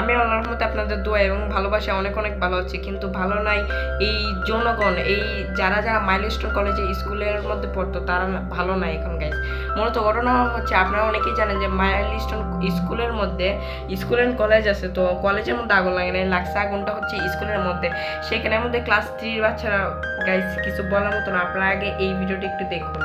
আল্লাহতে আপনাদের দোয়া এবং ভালোবাসা অনেক অনেক ভালো হচ্ছে কিন্তু ভালো নাই এই জনগণ এই যারা যারা মাইলস্টোন কলেজে স্কুলের মধ্যে পড়তো তারা ভালো নাই এখন গাইজ মূলত ঘটনা হচ্ছে আপনারা অনেকেই জানেন যে মাইলস্টোন স্কুলের মধ্যে স্কুল অ্যান্ড কলেজ আছে, তো কলেজের মধ্যে আগুন লাগে না লাগছে আগুনটা হচ্ছে স্কুলের মধ্যে। সেখানের মধ্যে ক্লাস থ্রির বাচ্চারা গাইজ কিছু বলার মতো না, আপনারা আগে এই ভিডিওটি একটু দেখুন।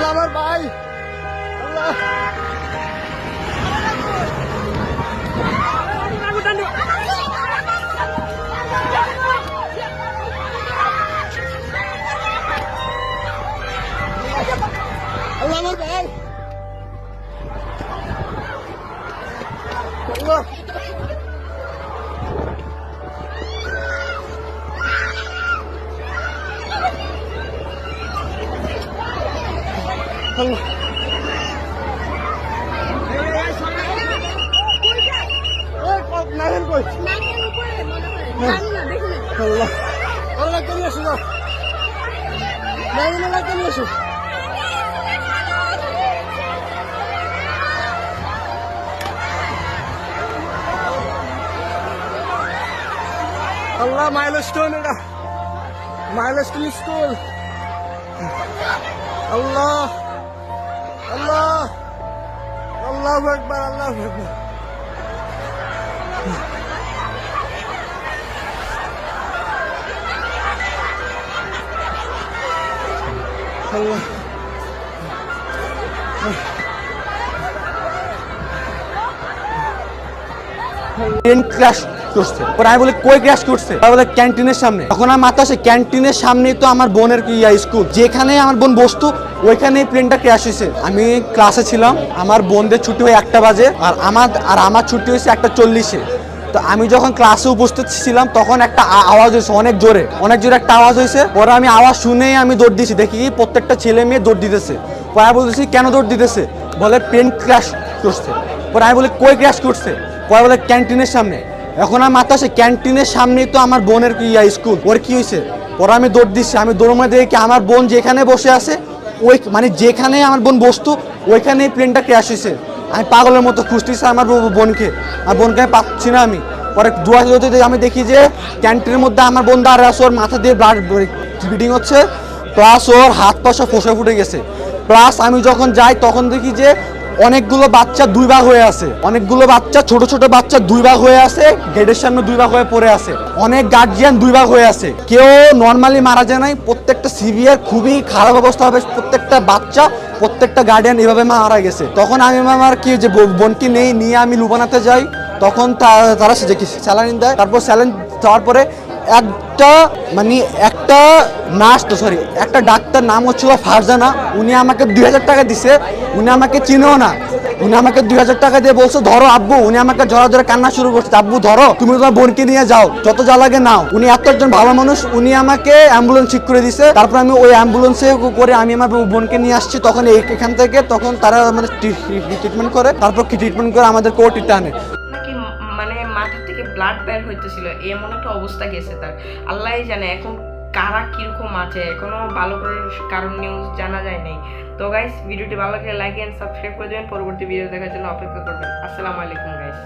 আল্লাহ আমার ভাই আল্লাহ। কপ নাহেন কই? আল্লাহ। আল্লাহ কেন আসো না আল্লাহ কেন আসো আল্লাহ মাইলস্টোন এটা। মাইলস্টোন স্কুল আল্লাহ। আল্লাহ একবার আল্লাহ একবার আল্লাহ ট্রেন ক্র্যাশ করছে পরে আমি বলি কই ক্র্যাশ করছে বলে ক্যান্টিনের সামনে তখন আমার মাথা আসে ক্যান্টিনের সামনেই তো আমার বোনের ইয়া স্কুল যেখানে আমার বোন বসতো ওইখানেই প্লেনটা ক্র্যাশ হয়েছে আমি ক্লাসে ছিলাম আমার বোনদের ছুটি হয় একটা বাজে আর আমার আর আমার ছুটি হয়েছে একটা চল্লিশে তো আমি যখন ক্লাসে উপস্থিত ছিলাম তখন একটা আওয়াজ হয়েছে অনেক জোরে অনেক জোরে একটা আওয়াজ হয়েছে পরে আমি আওয়াজ শুনেই আমি দৌড় দিয়েছি দেখি প্রত্যেকটা ছেলে মেয়ে দৌড় দিতেছে পরে আমি বলতেছি কেন দৌড় দিতেছে বলে প্লেন ক্র্যাশ করছে পরে আমি বলি কই ক্র্যাশ করছে পরে বলে ক্যান্টিনের সামনে এখন আমার মাথা আসে, ক্যান্টিনের সামনেই তো আমার বোনের ইয়া স্কুল, ওর কি হয়েছে? ওরা আমি দৌড় দিচ্ছি, আমি দৌড় দেখি আমার বোন যেখানে বসে আছে, ওই মানে যেখানে আমার বোন বসতো, ওইখানেই প্লেনটা ক্র্যাশ হয়েছে। আমি পাগলের মতো খুঁজতেছি আমার বোনকে আর বোনকে আমি পাচ্ছি না আমি। পরে দোয়া যদি আমি দেখি যে ক্যান্টিনের মধ্যে আমার বোন দাঁড়িয়ে আছে, ওর মাথা দিয়ে ব্লাড ব্লিডিং হচ্ছে প্লাস ওর হাত পা সব ফসে ফুটে গেছে। প্লাস আমি যখন যাই, তখন দেখি যে অনেকগুলো বাচ্চা দুই ভাগ হয়ে আছে। অনেকগুলো বাচ্চা, ছোট ছোট বাচ্চা দুই ভাগ হয়ে আছে, গেটের সামনে দুই ভাগ হয়ে পড়ে আছে। অনেক গার্জিয়ান দুই ভাগ হয়ে আছে। কেউ নর্মালি মারা যায় নাই, প্রত্যেকটা সিভিয়ার খুবই খারাপ অবস্থা হবে, প্রত্যেকটা বাচ্চা, প্রত্যেকটা গার্ডিয়ান এভাবে মারা গেছে। তখন আমি আমার কি যে বোনটি নেই, নিয়ে আমি লুবানাতে যাই, তখন তারা সে দেখি স্যালাইন দেয়, তারপর স্যালাইন দেওয়ার পরে একটা মানে একটা নার্স তো সরি একটা ডাক্তার নাম হচ্ছিল ফারজানা। উনি আমাকে দুই হাজার টাকা দিছে, উনি আমাকে চিনেও না। উনি আমাকে দুই হাজার টাকা দিয়ে বলছে, ধরো আব্বু, উনি আমাকে ধরা ধরে কান্না শুরু করছে। আব্বু, ধরো, তুমি তোমার বোনকে নিয়ে যাও, যত যা লাগে নাও। উনি এত একজন ভালো মানুষ, উনি আমাকে অ্যাম্বুলেন্স ঠিক করে দিছে। তারপর আমি ওই অ্যাম্বুলেন্সে করে আমি আমার বোনকে নিয়ে আসছি। তখন এখান থেকে তখন তারা মানে ট্রিটমেন্ট করে, তারপর ট্রিটমেন্ট করে আমাদের কোর্টিতে আনে ব্লাড বের হইতেছিল, এমন একটা অবস্থা গেছে তার। আল্লাহই জানে এখন কারা কীরকম আছে, এখনও ভালো করে কারণ নিউজ জানা যায় নাই। তো গাইস ভিডিওটি ভালো লাগলে লাইক অ্যান্ড সাবস্ক্রাইব করে দেবেন। পরবর্তী ভিডিও দেখার জন্য অপেক্ষা করবেন। আসসালামু আলাইকুম গাইস